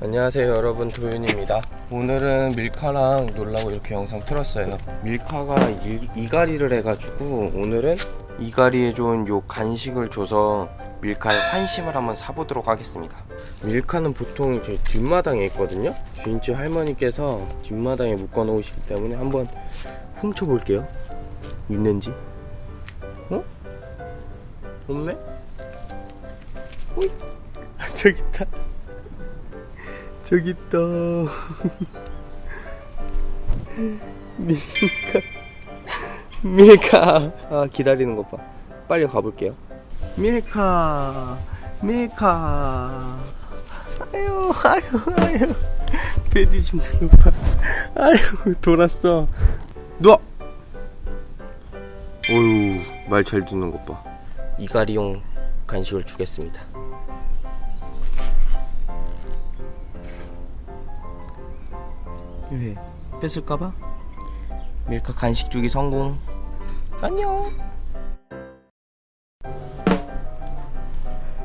안녕하세요 여러분. 도윤입니다. 오늘은 밀카랑 놀라고 이렇게 영상 틀었어요. 밀카가 이, 이가리를 해가지고 오늘은 이가리에 좋은 요 간식을 줘서 밀카의 환심을 한번 사보도록 하겠습니다. 밀카는 보통 제 뒷마당에 있거든요. 주인집 할머니께서 뒷마당에 묶어 놓으시기 때문에 한번 훔쳐볼게요. 있는지? 어? 없네? 오이! 아, 저기 있다 저기 있다. 밀카. 밀카. 아, 기다리는 것 봐. 빨리 가볼게요. 밀카. 밀카. 아유, 아유, 아유. 배 뒤집는 것 봐. 아유, 돌았어. 누워! 어유, 말 잘 듣는 것 봐. 이가리용 간식을 주겠습니다. 왜 뺏을까봐? 밀카 간식 주기 성공. 안녕.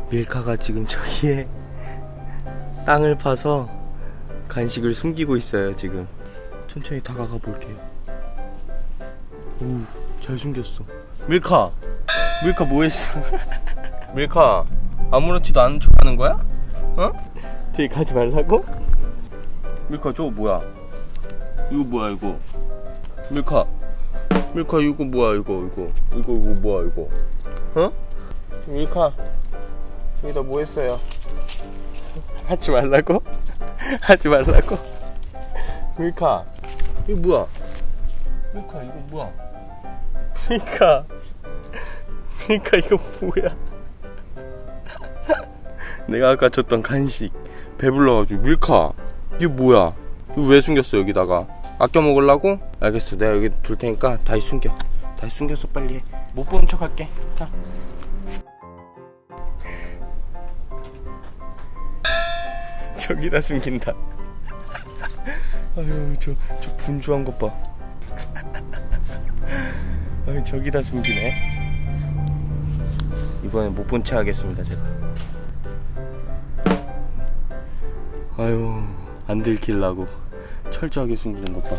밀카가 지금 저기에 땅을 파서 간식을 숨기고 있어요 지금. 천천히 다가가 볼게요. 오, 잘 숨겼어. 밀카, 밀카 뭐했어? 밀카 아무렇지도 않은 척하는 거야? 어? 저기 가지 말라고? 밀카 저거 뭐야? 이거 뭐야 이거? 밀카 밀카 이거 뭐야 이거 이거 이거 이거 뭐야 이거? 어? 밀카 여기다 뭐 했어요? 하지 말라고? 하지 말라고? 밀카 이거 뭐야? 밀카 이거 뭐야? 밀카 밀카 이거 뭐야? 내가 아까 줬던 간식 배불러가지고 밀카 이거 뭐야? 이거 왜 숨겼어 여기다가? 아껴 먹으려고? 알겠어. 내가 여기 둘 테니까 다시 숨겨. 다시 숨겨서 빨리 해. 못 보는 척 할게. 자. 저기다 숨긴다. 아유 저, 저 분주한 것봐. 아유 저기다 숨기네. 이번엔 못 본 채 하겠습니다 제가. 아유 안 들키려고 철저하게 숨기는 것 봐.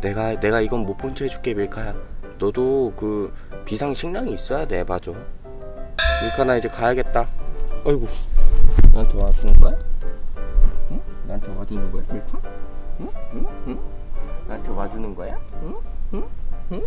내가 내가 이건 못 본 채 해줄게 밀카야. 너도 그 비상 식량이 있어야 돼 맞아. 밀카 나 이제 가야겠다. 아이고 나한테 와주는 거야? 응? 나한테 와주는 거야 밀카? 응? 응? 응? 나한테 와주는 거야? 응? 응? 응?